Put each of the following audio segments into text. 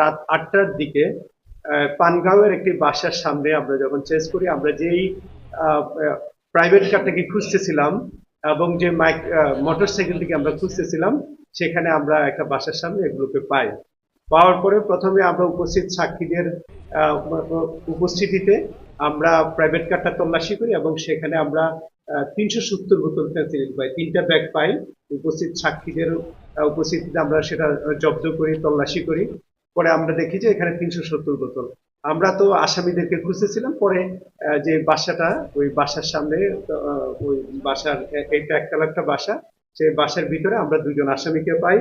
রাত আটটার দিকে পানগাঁওয়ের একটি বাসার সামনে আমরা যখন চেস করি, আমরা যেই প্রাইভেট কারটাকে খুঁজতেছিলাম এবং যে মাইক মোটর সাইকেলটিকে আমরা খুঁজতেছিলাম, সেখানে আমরা একটা বাসার সামনে এগুলোকে পাই। পাওয়ার পরে প্রথমে আমরা উপস্থিত সাক্ষীদের উপস্থিতিতে আমরা প্রাইভেট কারটা তল্লাশি করি এবং সেখানে আমরা তিনশো সত্তর বোতল পাই, তিনটা ব্যাগ পাই। উপস্থিত সাক্ষীদের উপস্থিতিতে আমরা সেটা জব্দ করি তল্লাশি করি। পরে আমরা দেখি যে এখানে তিনশো সত্তর বোতল। আমরা তো আসামিদেরকে খুঁজতেছিলাম, পরে যে বাসাটা, ওই বাসার সামনে ওই বাসার এটা একতলা একটা বাসা। সেই বাসার ভিতরে আমরা দুজন আসামিকে পাই।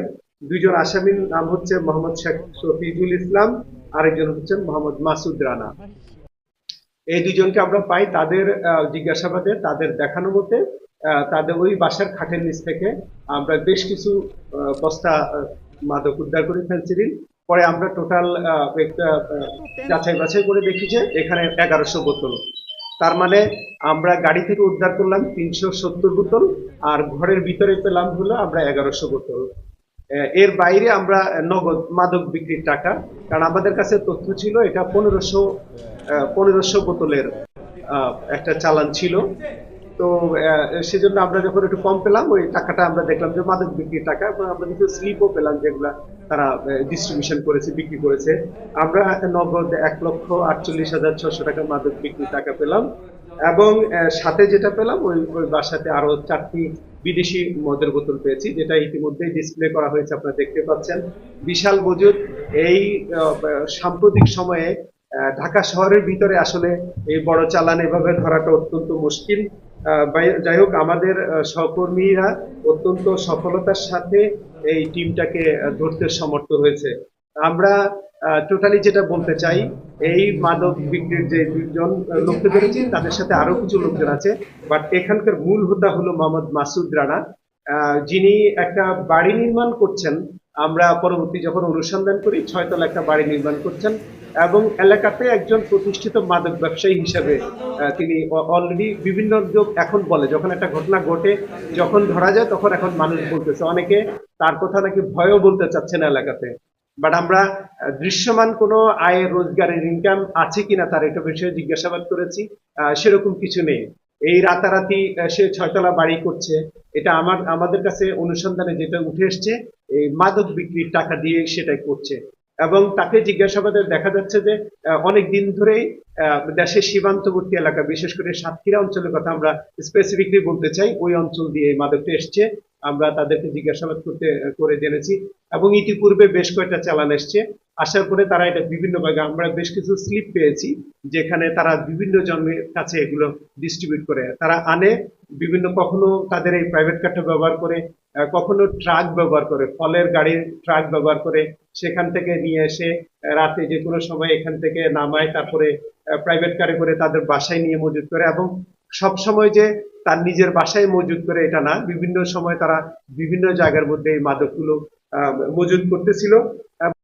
দুইজন আসামির নাম হচ্ছে মোহাম্মদ শেখ শফিজুল ইসলাম, আরেকজন হচ্ছেন মোহাম্মদ মাসুদ রানা। এই দুজনকে আমরা পাই তাদের জিজ্ঞাসাবাদে, তাদের দেখানো মতে তাদের ওই বাসার খাটের নিচ থেকে আমরা বেশ কিছু বস্তা মাদক উদ্ধার করি ফেন্সিডিল পরে আমরা টোটাল যাচাই বাছাই করে দেখি যে এখানে এগারোশো বোতল। তার মানে আমরা গাড়ি থেকে উদ্ধার করলাম তিনশো সত্তর বোতল, আর ঘরের ভিতরে পেলাম হলো আমরা এগারোশো বোতল। এর বাইরে আমরা নগদ মাদক বিক্রির টাকা, কারণ আমাদের কাছে তথ্য ছিল এটা পনেরোশো পনেরোশো বোতলের একটা চালান ছিল। তো সেজন্য আমরা যখন একটু কম পেলাম, ওই টাকাটা আমরা দেখলাম যে মাদক বিক্রির টাকা এবং আমরা কিছু স্লিপও পেলাম যেগুলা তারা ডিস্ট্রিবিউশন করেছে, বিক্রি করেছে। আমরা নগদ এক লক্ষ আটচল্লিশ হাজার ছশো টাকা মাদক বিক্রির টাকা পেলাম। এবং সাথে যেটা পেলাম, ওই ওই বাসাতে আরও চারটি বিদেশি মদের বোতল পেয়েছি, যেটা ইতিমধ্যে ডিসপ্লে করা হয়েছে, আপনারা দেখতে পাচ্ছেন। বিশাল মজুদ, এই সাম্প্রতিক সময়ে ঢাকা শহরের ভিতরে আসলে এই বড় চালান এভাবে ধরাটা অত্যন্ত মুশকিল। যাই হোক, আমাদের সহকর্মীরা অত্যন্ত সফলতার সাথে এই টিমটাকে ধরতে সমর্থ হয়েছে। আমরা টোটালি যেটা বলতে চাই, এই মাদক বিক্রির যে দুজন লোককে ধরেছি, তাদের সাথে আরও কিছু লোকজন আছে। বাট এখানকার মূল হোতা হলো মোহাম্মদ মাসুদ রানা। যিনি একটা বাড়ি নির্মাণ করছেন আমরা পরবর্তী যখন অনুসন্ধান করি ছয়তলা একটা বাড়ি নির্মাণ করছেন এবং এলাকাতে একজন প্রতিষ্ঠিত মাদক ব্যবসায়ী হিসেবে তিনি অলরেডি বিভিন্ন লোক এখন বলে, যখন একটা ঘটনা ঘটে, যখন ধরা যায় তখন এখন মানুষ বলতেছে। অনেকে তার কথা নাকি ভয়ও বলতে চাচ্ছে না এলাকাতে। বাট আমরা দৃশ্যমান কোনো আয় রোজগারের ইনকাম আছে কিনা তার এটা বিষয়ে জিজ্ঞাসাবাদ করেছি। সেরকম কিছু নেই। এই রাতারাতি সে ছয়তলা বাড়ি করছে। এটা আমার, আমাদের কাছে অনুসন্ধানে যেটা উঠে এসছে, এই মাদক বিক্রির টাকা দিয়ে সেটাই করছে। এবং তাকে জিজ্ঞাসাবাদে দেখা যাচ্ছে যে অনেক দিন ধরেই দেশের সীমান্তবর্তী এলাকা, বিশেষ করে সাতক্ষীরা অঞ্চলের কথা আমরা স্পেসিফিকলি বলতে চাই, ওই অঞ্চল দিয়ে মাদকটা এসছে। আমরা তাদেরকে জিজ্ঞাসাবাদ করতে, করে জেনেছি। এবং ইতিপূর্বে বেশ কয়েকটা চালান এসছে। আসার পরে তারা এটা বিভিন্ন ভাগে, আমরা বেশ কিছু স্লিপ পেয়েছি, যেখানে তারা বিভিন্ন জনের কাছে এগুলো ডিস্ট্রিবিউট করে। তারা আনে, বিভিন্ন কখনো তাদের এই প্রাইভেট কারটা ব্যবহার করে কখনো ট্রাক ব্যবহার করে, ফলের গাড়ির ট্রাক ব্যবহার করে, সেখান থেকে নিয়ে এসে রাতে যে কোনো সময় এখান থেকে নামায়, তারপরে প্রাইভেট কারে করে তাদের বাসায় নিয়ে মজুত করে এবং সব সময় যে তার নিজের বাসায় মজুত করে এটা না, বিভিন্ন সময় তারা বিভিন্ন জায়গার মধ্যে এই মাদকগুলো মজুত করতেছিল।